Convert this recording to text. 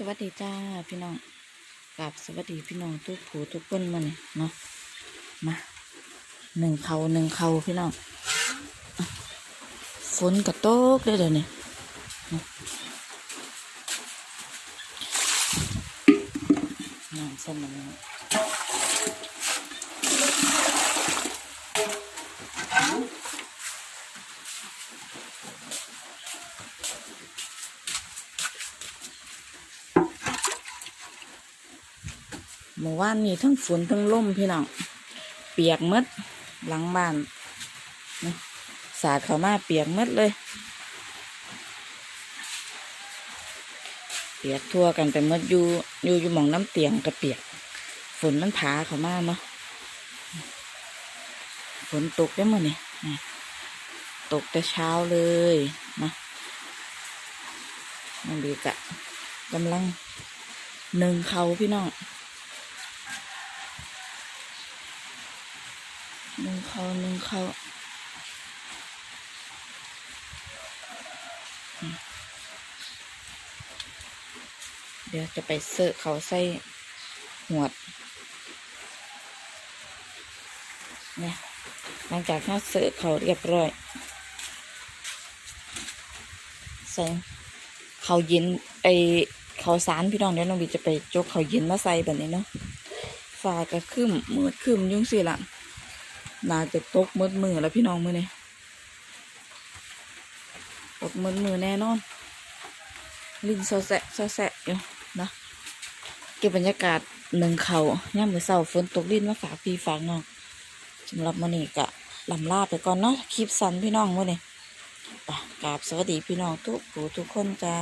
สวัสดีจ้าพี่น้องกับสวัสดีพี่น้องทุกผู้ทุกคนมาเนี่ยเนาะมาหนึ่งเขาหนึ่งเขาพี่น้องฝนกระโตกเลยเดี๋ยวนี้เนาะน้ำส้มมัน เมื่อวานนี้ทั้งฝนทั้งลมพี่น้องเปียกมดหลังบ้านนะสาดเข้ามาเปียกมดเลย เปียกทั่วกันไปมดอยู่อยู่อยู่หมองน้ำเตียงก็เปียก ฝนมันผาเข้ามาเนาะฝนตกได้มื่อนี่นี่ตกแต่เช้าเลยนะมันดีกะกำลังหนึ่งเขาพี่น้อง หนึ่งเขาหนึ่งเขาเดี๋ยวจะไปเสิร์ฟเขาใส่หวด เนี่ย หลังจากที่เราเสิร์ฟเขาเรียบร้อย ใส่เขาเย็นไอเขาสารพี่น้องเดี๋ยวน้องบีจะไปจกเขาเย็นมาใส่แบบนี้เนาะฟ้าก็ครึมมืดคึมยุ่งสิละ นาจะตกมืดมือแล้วพี่น้องมือนี่ตกมืดมือแน่นอน ลินเซแสะเซแสะอยู่นะเก็บบรรยากาศหนึ่งเขาย่ามมือเสาฝนตกลินมาฝากพี่ฝากน้องสำหรับมือนี้ก็ลำลาไปก่อนเนาะคลิปสั้นพี่น้องมือนี้ไปกราบสวัสดีพี่น้องทุกผู้ทุกคนจ้า